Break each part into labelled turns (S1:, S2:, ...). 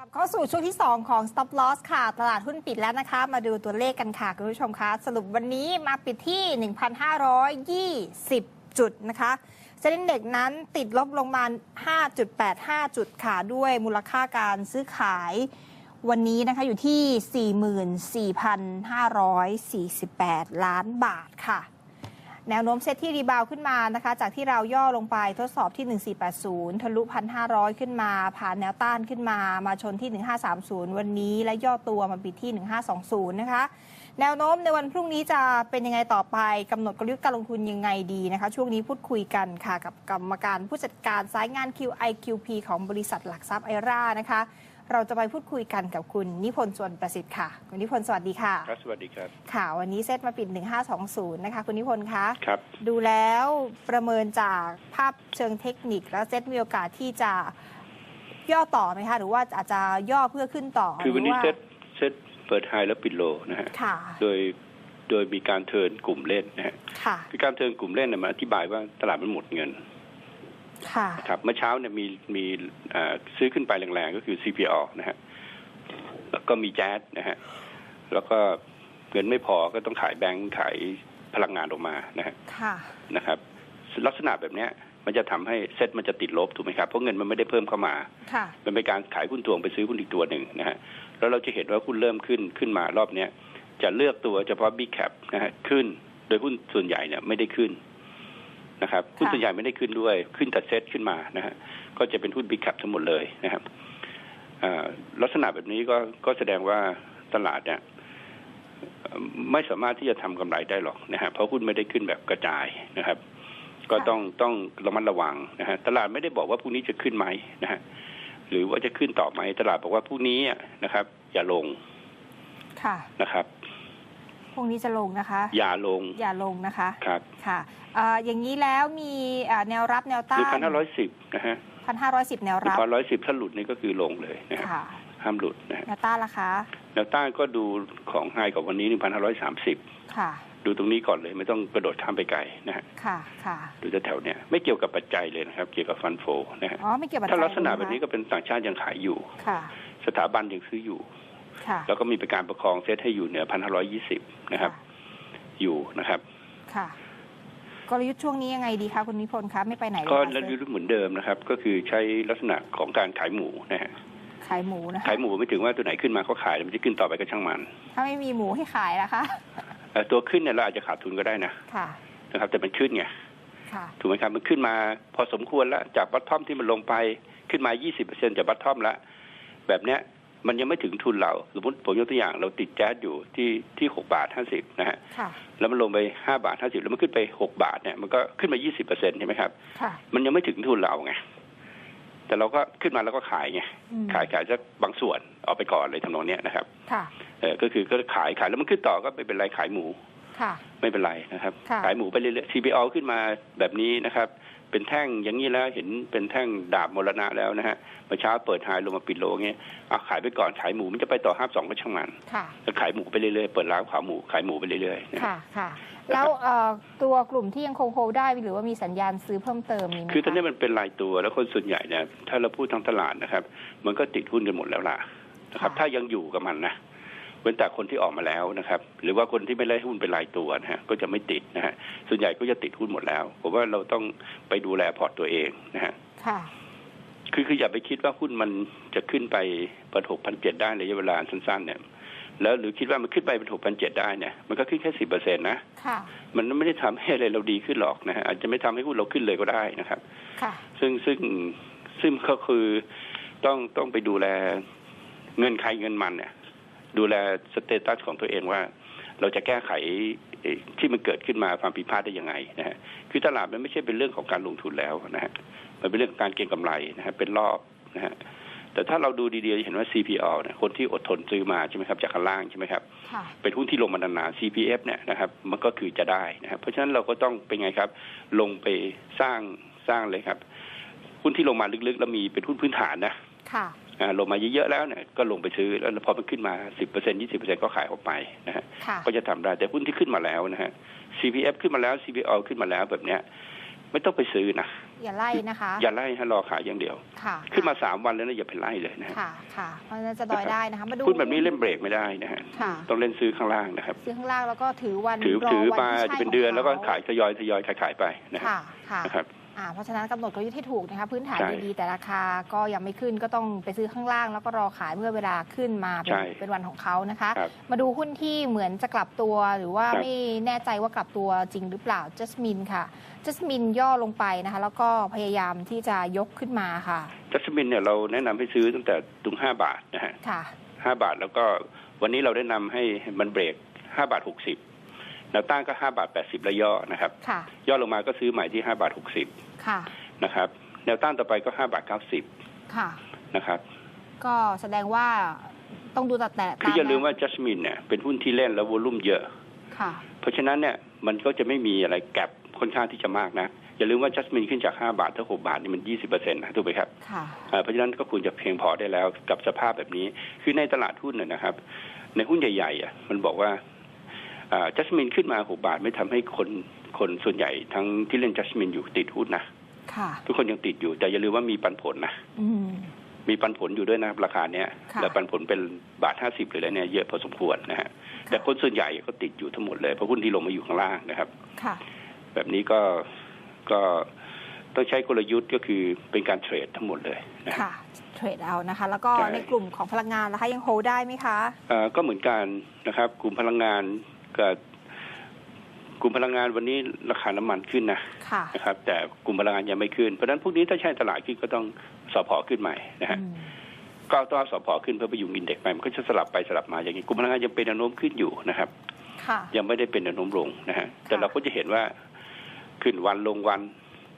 S1: กลับเข้าสู่ช่วงที่ 2 ของ stop loss ค่ะ ตลาดหุ้นปิดแล้วนะคะ มาดูตัวเลขกันค่ะคุณผู้ชมคะสรุปวันนี้มาปิดที่ 1,520 จุดนะคะเซ็นเด็กนั้นติดลบลงมา 5.85 จุดค่ะ ด้วยมูลค่าการซื้อขายวันนี้นะคะอยู่ที่ 44,548 ล้านบาทค่ะ แนวโน้มเซตที่รีบาวขึ้นมานะคะ จากที่เราย่อลงไปทดสอบที่ 1480 ทะลุ 1,500 ขึ้นมา ผ่านแนวต้านขึ้นมา มาชนที่ 1530 วันนี้และย่อตัวมาปิดที่ 1520 นะคะ แนวโน้มในวันพรุ่งนี้จะเป็นยังไงต่อไปกำหนดกลยุทธ์การลงทุนยังไงดีนะคะ ช่วงนี้พูดคุยกันค่ะกับกรรมการผู้จัดการสายงาน QIQP ของบริษัทหลักทรัพย์ไอร่านะคะ เราจะไปพูดคุยกันกับคุณนิพนธ์ส่วนประสิทธิ์ค่ะ คุณนิพนธ์สวัสดีค่ะ
S2: ครับ สวัสดีครับ
S1: ค่ะวันนี้เซตมาปิด 1520 นะคะ คุณนิพนธ์คะ
S2: ครับ
S1: ดูแล้วประเมินจากภาพเชิงเทคนิค แล้วเซตมีโอกาสที่จะย่อต่อไหมคะ หรือว่าอาจจะย่อเพื่อขึ้นต่อ
S2: คือวันนี้
S1: หรื
S2: เซ็ตเซ็ตเปิดไฮแล้วปิดโลนะฮะ
S1: ค่ะ
S2: โดยโดยมีการเทิร์นกลุ่มเล่นนะฮะ
S1: ค่ะ
S2: คือการเทิร์นกลุ่มเล่นเนี่ยมันอธิบายว่าตลาดมันหมดเงิน
S1: ค่ะ
S2: นะครับเมื่อเช้าเนี่ยมีมีเอ่อซื้อขึ้นไปแรงๆก็คือ CPO นะฮะแล้วก็มีแจ๊สนะฮะแล้วก็เงินไม่พอก็ต้องขายแบงก์ขายพลังงานออกมานะฮะ
S1: ค่ะ
S2: นะครับ ลักษณะแบบเนี้ยมันจะทำให้เซ็ตมันจะติดลบถูกไหมครับเพราะเงินมันไม่ได้เพิ่มเข้ามา
S1: ค่ะ
S2: มันเป็นการขายหุ้นตัวไปซื้อหุ้นอีกตัวหนึ่งนะฮะแล้วเราจะเห็นว่าหุ้นเริ่มขึ้นขึ้นมารอบเนี้ยจะเลือกตัวเฉพาะ Big Cap นะฮะขึ้น โดยหุ้นส่วนใหญ่เนี่ยไม่ได้ขึ้น นะครับหุ้นส่วนใหญ่ไม่ได้ขึ้นด้วยขึ้นแต่เซ็ตขึ้นมานะฮะก็จะเป็นหุ้น Big Cap ทั้งหมดเลยนะครับอ่าลักษณะแบบนี้ก็ก็แสดงว่าตลาดเนี่ยเอ่อไม่สามารถที่จะทำกำไรได้หรอกนะฮะเพราะหุ้นไม่ได้ขึ้นแบบกระจายนะครับ ก็ต้องต้องระมัดระวังนะฮะตลาดไม่ได้บอกว่าพรุ่งนี้จะขึ้นไหมนะฮะหรือว่าจะขึ้นต่อไหมตลาดบอกว่าพรุ่งนี้อะนะครับ อย่าลง
S1: ค่ะนะครับ พรุ่งนี้จะลงนะคะ
S2: อย่าลง
S1: อย่าลงนะคะ
S2: ครับ
S1: ค่ะอ่าอย่างนี้แล้วมีอ่าแนวรับแนว
S2: ห
S1: ต้า
S2: นึ่ง
S1: น
S2: พันห้าร้อยสิบนะฮะ
S1: พันห้าร้อยสิบแนว
S2: หนึ่
S1: รั
S2: ง
S1: บ
S2: พันร้อยสิบถ้าหลุดนี่ก็คือลงเลยนะฮะ
S1: ค่ะ
S2: ห้ามหลุดนะฮะ
S1: แนวต้านล่ะคะ
S2: แนวต้านก็ดูของไฮของวันนี้หนึ่งพันห้าร้อยสามสิบ
S1: ค่ะ
S2: ดูตรงนี้ก่อนเลยไม่ต้องกระโดดข้ามไปไกลนะฮะ
S1: ค่ะค่ะ
S2: ดูแถวๆเนี้ยไม่เกี่ยวกับปัจจัยเลยนะครับ เกี่ยวกับฟันโฟนะฮะ
S1: อ๋อไม่เกี่ยวกับ
S2: ถ้าลักษณะ
S1: ใจ
S2: แบบนี้ก็เป็นต่างชาติยังขายอยู่
S1: ค่ะ
S2: สถาบันยังซื้ออยู่
S1: ค่ะ
S2: แล้วก็มีประการประคองเซตให้อยู่เหนือพันห้าร้อยยี่สิบนะครับ อยู่นะครับ
S1: ค่ะกลยุทธ์ช่วงนี้ยังไงดีคะคุณนิพนธ์คะไม่ไปไหนเลย
S2: ก็
S1: คะ
S2: แล้วยุทธเหมือนเดิมนะครับ ก็คือใช้ลักษณะของการขายหมูนะฮะ
S1: ขายหมูนะคะ
S2: ขายหมูไม่ถึงว่าตัวไหนขึ้นมาก็ขายแล้วมันจะขึ้นต่อไปก็ช่างมัน
S1: ถ้าไม่มีหมูให้ขายนะคะ
S2: เอ่อตัวขึ้นเนี่ยเราอาจจะขาดทุนก็ได้นะ
S1: ค่ะ
S2: นะครับแต่มันขึ้นไง
S1: ค่ะ
S2: ถูกไหมครับมันขึ้นมาพอสมควรแล้วจากบัตทอมที่มันลงไปขึ้นมา 20%จากบัตทอมแล้วแบบเนี้ย มันยังไม่ถึงทุนเราสมมติผมยกตัวอย่างเราติดแจ๊สอยู่ที่ที่6บาท50นะฮะ
S1: ค่ะ
S2: แล้วมันลงไป5บาท50แล้วมันขึ้นไป6บาทเนี่ยมันก็ขึ้นมา20%ใช่ไหมครับ
S1: ค่ะ
S2: มันยังไม่ถึงทุนเราไงแต่เราก็ขึ้นมาแล้วก็ขายไง
S1: อืม
S2: ขายขายสักบางส่วนเอาไปก่อนเลยทำนองเนี้ยนะครับ
S1: ค่ะ
S2: เออก็คือก็ขายขายแล้วมันขึ้นต่อก็ไม่เป็นไรขายหมู
S1: ค่ะ
S2: ไม่เป็นไรนะครับ
S1: ค่ะ
S2: ขายหมูไปเรื่อยๆ CPO ขึ้นมาแบบนี้นะครับ เป็นแท่งอย่างนี้แล้วเห็นเป็นแท่งดาบมรณะแล้วนะฮะเมื่อเช้าเปิดไฮลงมาปิดโลเงี้ยเอาขายไปก่อนขายหมูมันจะไปต่อห้าสองก็ช่างมัน
S1: ค่ะ
S2: ก็ขายหมูไปเรื่อยๆเปิดร้านขายหมูขายหมูไปเรื่อยๆนะ
S1: ค่ะค่ะแล้วเอ่อตัวกลุ่มที่ยังคงโฮลได้หรือว่ามีสัญญาณซื้อเพิ่มเติมมีไหม
S2: คือตอนนี้
S1: คะ
S2: มันเป็นรายตัวแล้วคนส่วนใหญ่เนี่ยถ้าเราพูดทางตลาดนะครับ มันก็ติดหุ้นกันหมดแล้วล่ะนะครับถ้ายังอยู่กับมันนะ เว้นแต่คนที่ออกมาแล้วนะครับ หรือว่าคนที่ไม่ไล่หุ้นเป็นรายตัวนะฮะก็จะไม่ติดนะฮะส่วนใหญ่ก็จะติดหุ้นหมดแล้วผมว่าเราต้องไปดูแลพอร์ตตัวเองนะฮะ
S1: ค่ะ
S2: คือคืออย่าไปคิดว่าหุ้นมันจะขึ้นไปเป็นหกพันเจ็ดได้ในระยะเวลาสั้นๆเนี่ยแล้วหรือคิดว่ามันขึ้นไปเป็นหกพันเจ็ดได้เนี่ยมันก็ขึ้นแค่สิบเปอร์เซ็นต์นะ
S1: ค่ะ
S2: มันไม่ได้ทำให้อะไรเราดีขึ้นหรอกนะฮะอาจจะไม่ทำให้หุ้นเราขึ้นเลยก็ได้นะครับ
S1: ค่ะ
S2: ซึ่งซึ่งซึ่งก็คือต้องต้องไปดูแลเงินใครเงินมันเนี่ย ดูแลสเตตัสของตัวเองว่า เราจะแก้ไขเอ่อที่มันเกิดขึ้นมาความผิดพลาดได้ยังไงนะฮะคือตลาดมันไม่ใช่เป็นเรื่องของการลงทุนแล้วนะฮะมันเป็นเรื่องของการเก็งกำไรนะฮะเป็นรอบนะฮะแต่ถ้าเราดูดีๆจะเห็นว่า CPO เนี่ยคนที่อดทนซื้อมาใช่ไหมครับจากข้างล่างใช่ไหมครับ
S1: ค่ะ
S2: เป็นหุ้นที่ลงมานานๆ CPF เนี่ยนะครับมันก็คือจะได้นะครับเพราะฉะนั้นเราก็ต้องเป็นไงครับ ลงไปสร้างสร้างเลยครับหุ้นที่ลงมาลึกๆ แล้วมีเป็นหุ้นพื้นฐานนะ
S1: ค่ะ
S2: อ่า ลงมาเยอะๆแล้วเนี่ยก็ลงไปซื้อแล้วพอมันขึ้นมา 10% 20%ก็ขายออกไปนะฮะ
S1: ค่ะ
S2: ก็จะทำได้แต่หุ้นที่ขึ้นมาแล้วนะฮะ CPF ขึ้นมาแล้ว CPO ขึ้นมาแล้วแบบเนี้ยไม่ต้องไปซื้อนะ
S1: อย่าไล่นะคะ
S2: อย่าไล่ให้รอขายอย่างเดียว
S1: ค่ะ
S2: ขึ้นมาสามวันแล้วนะอย่าไปไล่เลยนะฮะ
S1: ค่ะค่ะเพราะฉะนั้นจะดอยได้นะคะมาดู
S2: หุ้นแบบนี้เล่นเบรกไม่ได้นะฮะ
S1: ค่ะ
S2: ต้องเล่นซื้อข้างล่างนะครับ
S1: ซื้อข้างล่างแล้วก็ถือวัน
S2: ถือ
S1: ร
S2: ถือ
S1: วัน
S2: มา
S1: ที่
S2: จะ
S1: ใช่
S2: เป็นเดือน
S1: ขง
S2: แล้วก็
S1: ข
S2: ขายทยอยทยอยขายขายไปนะฮะ
S1: ค่ะค่ะ
S2: นะครับ
S1: อ่า เพราะฉะนั้นกำหนดกลยุทธ์ให้ถูกนะคะพื้นฐาน
S2: ใช่
S1: ดีๆ แต่ราคาก็ยังไม่ขึ้นก็ต้องไปซื้อข้างล่าง แล้วก็รอขายเมื่อเวลาขึ้นมาเป็น
S2: ใช่
S1: เป็นวันของเขานะคะ
S2: ครับ
S1: มาดูหุ้นที่เหมือนจะกลับตัว หรือว่า
S2: ครับ
S1: ไม่แน่ใจว่ากลับตัวจริงหรือเปล่าจัสมินค่ะจัสมินย่อลงไปนะคะ แล้วก็พยายามที่จะยกขึ้นมาค่ะ
S2: จัสมินเนี่ยเราแนะนำให้ซื้อตั้งแต่ตรงห้าบาทนะฮะ
S1: ค่ะ
S2: ห้าบาทแล้วก็วันนี้เราแนะนำให้มันเบรกห้าบาทหกสิบแนวต้านก็ห้าบาทแปดสิบระย่อนะครับ
S1: ค่ะ
S2: ย่อลงมาก็ซื้อใหม่ที่ห้าบาทหกสิบ
S1: ค่ะ
S2: นะครับแนวต้านต่อไปก็ห้าบาทเก้าสิบ
S1: ค่ะ
S2: นะครับ
S1: ก็แสดงว่าต้องดูแต่แต่
S2: คืออย่าลืมว่าจัสมินเนี่ยเป็นหุ้นที่เล่นแล้ววอลุ่มเยอะ
S1: ค่ะ
S2: เพราะฉะนั้นเนี่ยมันก็จะไม่มีอะไรแกลบค่อนข้างที่จะมากนะ อย่าลืมว่าจัสมินขึ้นจาก 5 บาทถึง6บาทนี่มัน 20เปอร์เซ็นต์นะถูกไหมครับ
S1: ค่ะ
S2: อ่าเพราะฉะนั้นก็ควรจะเพียงพอได้แล้วกับสภาพแบบนี้ คือในตลาดหุ้นน่ะนะครับ ในหุ้นใหญ่ๆอะมันบอกว่าจัสมินขึ้นมา 6 บาทไม่ทำให้คน คนส่วนใหญ่ทั้งที่เล่นจัสมินอยู่ติดหุ้นนะ
S1: ค่ะ
S2: ทุกคนยังติดอยู่ แต่อย่าลืมว่ามีปันผลนะ
S1: อืม
S2: มีปันผลอยู่ด้วยนะราคาเนี้ย
S1: ค่ะ
S2: แล้วปันผลเป็นบาทห้าสิบเลยแล้วเนี่ยเยอะพอสมควรนะฮะแต่คนส่วนใหญ่ก็ติดอยู่ทั้งหมดเลยเพราะหุ้นที่ลงมาอยู่ข้างล่างนะครับ
S1: ค่ะ
S2: แบบนี้ก็ก็ต้องใช้กลยุทธ์ก็คือเป็นการเทรดทั้งหมดเลยนะ
S1: ค่ะเทรดเอานะคะ แล้วก็
S2: ใช่
S1: ในกลุ่มของพลังงานนะคะยังโฮได้ไหมคะ
S2: เอ่อก็เหมือนกันนะครับ กลุ่มพลังงานกับ กลุ่มพลังงานวันนี้ราคาน้ำมันขึ้นนะ
S1: ค่ะ
S2: นะครับ แต่กลุ่มพลังงานยังไม่ขึ้น เพราะฉะนั้นพวกนี้ถ้าใช่ตลาดขึ้นก็ต้องสอพอขึ้นใหม่นะฮะ
S1: อืม
S2: ก็ต้องเอาสอพอขึ้นเพื่อไปยุงอินเด็กซ์ไปมันก็จะสลับไปสลับมาอย่างนี้กลุ่มพลังงานยังเป็นแนวโน้มขึ้นอยู่นะครับ
S1: ค่ะ
S2: ยังไม่ได้เป็นแนวโน้มลงนะฮะแต่เราก็จะเห็นว่าขึ้นวันลงวัน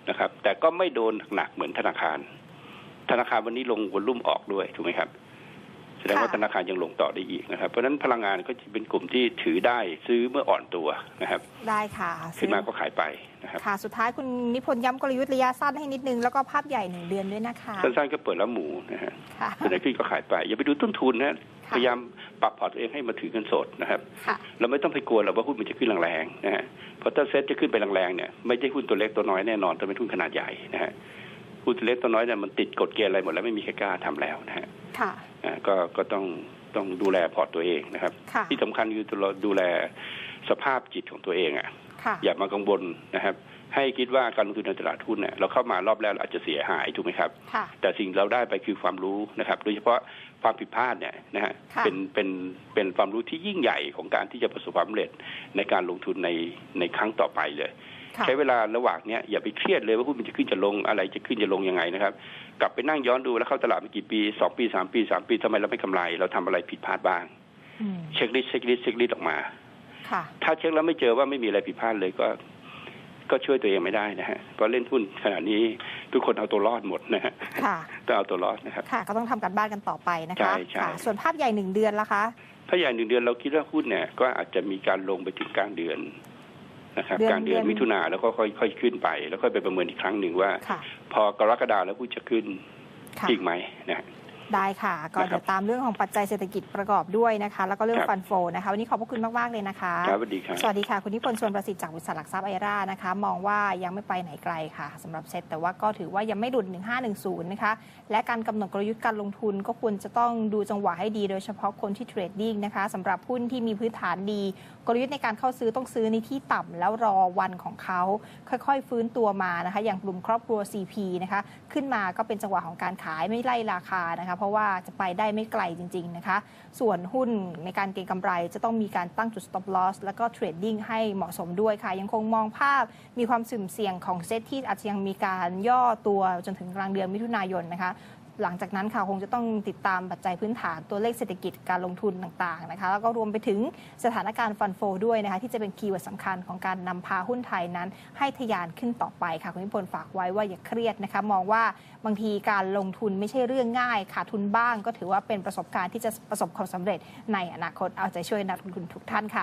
S2: นะครับ แต่ก็ไม่โดนหนักเหมือนธนาคาร ธนาคารวันนี้ลงวอลุ่มออกด้วยถูกไหมครับ แสดงว่า
S1: ค่ะ
S2: ธนาคารยังลงต่อได้อีกนะครับ เพราะฉะนั้นพลังงานก็จะเป็นกลุ่มที่ถือได้ซื้อเมื่ออ่อนตัวนะครับ
S1: ได้ค่ะ
S2: ขึ้นมาก็ขายไปนะครับ
S1: ค่ะ สุดท้ายคุณนิพนธ์ย้ำกลยุทธ์ระยะสั้นให้นิดนึง แล้วก็ภาพใหญ่หนึ่งเดือนด้วยนะคะ
S2: สั้นๆก็เปิดแล้วหมูนะฮะ
S1: ค่ะ
S2: ตัวไหนขึ้นก็ขายไป อย่าไปดูต้นทุนนะ
S1: ค่ะ
S2: พยายามปรับพอร์ตตัวเองให้มาถือเงินสดนะครับ
S1: ค่ะ
S2: เราไม่ต้องไปกลัวหรอกว่าหุ้นมันจะขึ้นแรงๆนะฮะเพราะถ้าเซ็ตจะขึ้นไปแรงๆเนี่ยไม่ใช่หุ้นตัวเล็กตัวน้อยแน่นอนแต่เป็นหุ้นขนาดใหญ่นะฮะหุ้นตัวเล็กตัวน้อยเนี่ยมันติดกฎเกณฑ์อะไรหมดแล้วไม่มีใครกล้าทำแล้วนะฮะ
S1: ค่ะ
S2: อ่าก็ก็ต้องต้องดูแลพอร์ตตัวเองนะครับ
S1: ค่ะ
S2: ที่สำคัญคือเราดูแลสภาพจิตของตัวเองอะ
S1: ค่ะ
S2: อย่ามากังวลนะครับ ให้คิดว่าการลงทุนในตลาดหุ้นเนี่ยเราเข้ามารอบแรกเราอาจจะเสียหายถูกไหมครับ
S1: ค่ะ
S2: แต่สิ่งเราได้ไปคือความรู้นะครับ โดยเฉพาะความผิดพลาดเนี่ยนะฮะ
S1: ค่ะ
S2: เป็นเป็นเป็นความรู้ที่ยิ่งใหญ่ของการที่จะประสบความสำเร็จในการลงทุนในในครั้งต่อไปเลย
S1: ค่ะ
S2: ใช้เวลาระหว่างเนี้ยอย่าไปเครียดเลยว่าหุ้นมันจะขึ้นจะลงอะไรจะขึ้นจะลงยังไงนะครับ กลับไปนั่งย้อนดูแล้วเข้าตลาดมากี่ปีสองปีสามปีสามปีทำไมเราไม่กำไร เราทำอะไรผิดพลาดบ้าง
S1: อืม
S2: เช็คลิสเช็คลิสเช็คลิสออกมา
S1: ค่ะ
S2: ถ้าเช็คแล้วไม่เจอว่าไม่มีอะไรผิดพลาดเลยก็ ก็ช่วยตัวเองไม่ได้นะฮะเพราะเล่นหุ้นขนาดนี้ทุกคนเอาตัวรอดหมดนะฮะ
S1: ค่ะ
S2: ต้องเอาตัวรอดนะครับ
S1: ค่ะ ก็ต้องทำการบ้านกันต่อไปนะ
S2: ใช่
S1: คะ
S2: ใช่
S1: ค่ะส่วนภาพใหญ่หนึ่งเดือนละคะ
S2: ถ้าอย่างหนึ่งเดือนเราคิดว่าหุ้นเนี่ยก็อาจจะมีการลงไปถึงกลางเดือน นะครับ
S1: เดือน
S2: กลางเดือน
S1: เดือน
S2: มิถุนาแล้วก็ค่อยค่อยขึ้นไป แล้วค่อยไปประเมินอีกครั้งหนึ่งว่า
S1: ค่ะ
S2: พอกรกฎาแล้วหุ้นจะขึ้น
S1: ค่ะ
S2: จริงไหมนะฮะ
S1: ได้ค่ะ ก็
S2: นะครับ
S1: เดี๋ยวตามเรื่องของปัจจัยเศรษฐกิจประกอบด้วยนะคะ แล้วก็เรื่อง
S2: ครับ
S1: ฟันโฟนะคะวันนี้ขอบพระคุณมาก ๆ เลยนะคะ
S2: ครับสวัสดีครับ
S1: สวัสดีค่ะ คุณนิพนธ์ชวนประสิทธิ์จากบริษัทหลักทรัพย์ไอรานะคะ มองว่ายังไม่ไปไหนไกลค่ะสำหรับเซ็ตแต่ว่าก็ถือว่ายังไม่หลุด1510 นะคะ และการกำหนดกลยุทธ์การลงทุนก็ควรจะต้องดูจังหวะให้ดีโดยเฉพาะคนที่เทรดดิ้งนะคะสำหรับหุ้นที่มีพื้นฐานดี กลยุทธ์ในการเข้าซื้อต้องซื้อในที่ต่ำแล้วรอวันของเขาค่อยๆ ฟื้นตัวมานะคะ อย่างกลุ่มครอบครัว CP นะคะ ขึ้นมาก็เป็นจังหวะของการขายไม่ไล่ราคานะคะเพราะว่าจะไปได้ไม่ไกลจริง ๆ นะคะ ส่วนหุ้นในการเก็งกำไรจะต้องมีการตั้งจุด stop loss แล้วก็เทรดดิ้งให้เหมาะสมด้วยค่ะ ยังคงมองภาพมีความสุ่มเสี่ยงของเซตที่อาจจะยังมีการย่อตัวจนถึงกลางเดือนมิถุนายนนะคะ หลังจากนั้นค่ะคงจะต้องติดตามปัจจัยพื้นฐานตัวเลขเศรษฐกิจการลงทุนต่างๆนะคะแล้วก็รวมไปถึงสถานการณ์ฟันโฟด้วยนะคะที่จะเป็นคีย์เวิร์ดสำคัญของการนำพาหุ้นไทยนั้น ให้ทะยานขึ้นต่อไปค่ะคุณนิพนธ์ฝากไว้ว่าอย่าเครียดนะคะมองว่าบางทีการลงทุนไม่ใช่เรื่องง่ายขาดทุนบ้าง ก็ถือว่าเป็นประสบการณ์ที่จะประสบความสำเร็จในอนาคตเอาใจช่วยนักลงทุนทุกท่านค่ะ